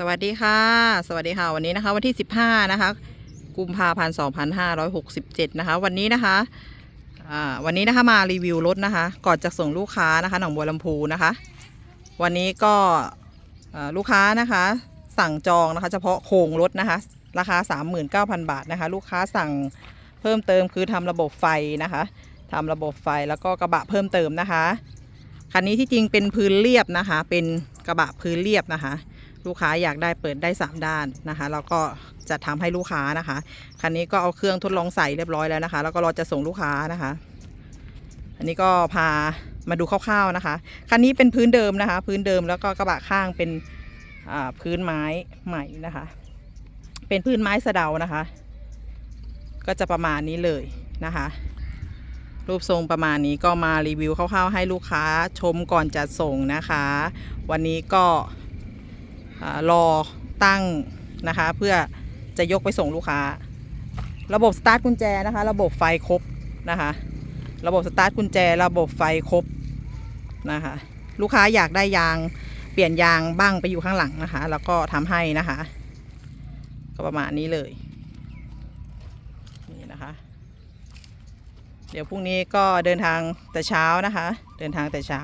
สวัสดีค่ะ สวัสดีค่ะ วันนี้นะคะ วันที่ 15 นะคะ กุมภาพันธ์2567 นะคะ วันนี้นะคะอ่าวันนี้นะคะมารีวิวรถนะคะ ก่อนจะส่งลูกค้านะคะหนองบัวลำพูนะคะ วันนี้ก็อ่าลูกค้านะคะ สั่งจองนะคะ เฉพาะโครงรถนะคะ ราคา 39,000 บาทนะคะ ลูกค้าสั่งเพิ่มเติมคือทำระบบไฟนะคะทำระบบไฟแล้วก็กระบะเพิ่มเติมนะคะ คันนี้ที่จริงเป็นพื้นเรียบนะคะ เป็นกระบะพื้นเรียบนะคะ ลูกค้าอยากได้เปิดได้ 3 ด้านนะคะแล้วก็จะทำให้ลูกค้านะคะคันนี้ก็เอาเครื่องทดลองใส่เรียบร้อยแล้วนะคะ แล้วก็รอจะส่งลูกค้านะคะ อันนี้ก็พามาดูคร่าวๆนะคะคันนี้เป็นพื้นเดิมนะคะ พื้นเดิมแล้วก็กระบะข้างเป็นพื้นไม้ใหม่นะคะ เป็นพื้นไม้สะเดานะคะ ก็จะประมาณนี้เลยนะคะ รูปทรงประมาณนี้ก็มารีวิวคร่าวๆให้ลูกค้าชมก่อนจะส่งนะคะ วันนี้ก็ รอตั้งนะคะ เพื่อจะยกไปส่งลูกค้า ระบบสตาร์ทกุญแจนะคะ ระบบไฟครบนะคะ ระบบสตาร์ทกุญแจ ระบบไฟครบนะคะ ลูกค้าอยากได้ยางเปลี่ยนยางบ้างไปอยู่ข้างหลังนะคะ แล้วก็ทำให้นะคะ ก็ประมาณนี้เลยนี่นะคะ เดี๋ยวพรุ่งนี้ก็เดินทางแต่เช้านะคะ เดินทางแต่เช้า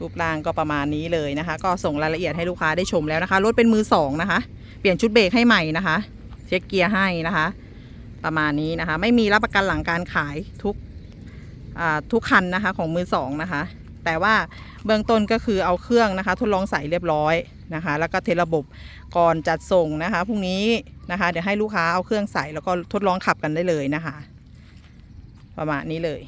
รูปร่างก็ประมาณนี้เลยนะคะ ก็ส่งรายละเอียดให้ลูกค้าได้ชมแล้วนะคะรถเป็นมือสองนะคะ เปลี่ยนชุดเบรกให้ใหม่นะคะ เช็คเกียร์ให้นะคะ ประมาณนี้นะคะ ไม่มีรับประกันหลังการขายทุกทุกคันนะคะของมือสองนะคะ แต่ว่าเบื้องต้นก็คือเอาเครื่องนะคะ ทดลองใส่เรียบร้อยนะคะ แล้วก็เทระบบก่อนจัดส่งนะคะพรุ่งนี้นะคะ เดี๋ยวให้ลูกค้าเอาเครื่องใส่แล้วก็ทดลองขับกันได้เลยนะคะ ประมาณนี้เลย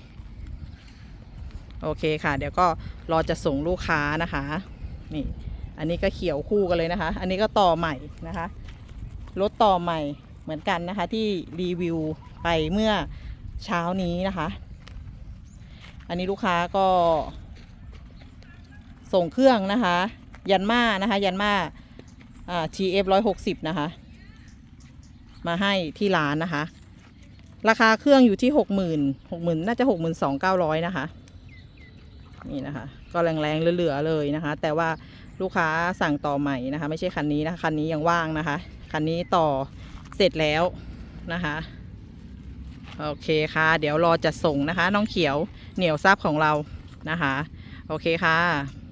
โอเคค่ะ เดี๋ยวก็รอจะส่งลูกค้านะคะนี่อันนี้ก็เขียวคู่กันเลยนะคะ อันนี้ก็ต่อใหม่นะคะรถต่อใหม่เหมือนกันนะคะที่รีวิวไปเมื่อเช้านี้นะคะ อันนี้ลูกค้าก็ ส่งเครื่องนะคะ ยันมานะคะ ยันมาอ่า TF 160นะคะ มาให้ที่ร้านนะคะ ราคาเครื่องอยู่ที่หกหมื่นหกหมื่นน่าจะหกหมื่นสองเก้าร้อยนะคะ นี่นะคะ ก็แรงๆเหลือๆเลยนะคะ แต่ว่าลูกค้าสั่งต่อใหม่นะคะ ไม่ใช่คันนี้นะคะคันนี้ยังว่างนะคะคันนี้ต่อเสร็จแล้วนะคะโอเคค่ะ เดี๋ยวรอจะส่งนะคะ น้องเขียวเหนียวซับของเรานะคะ โอเคค่ะ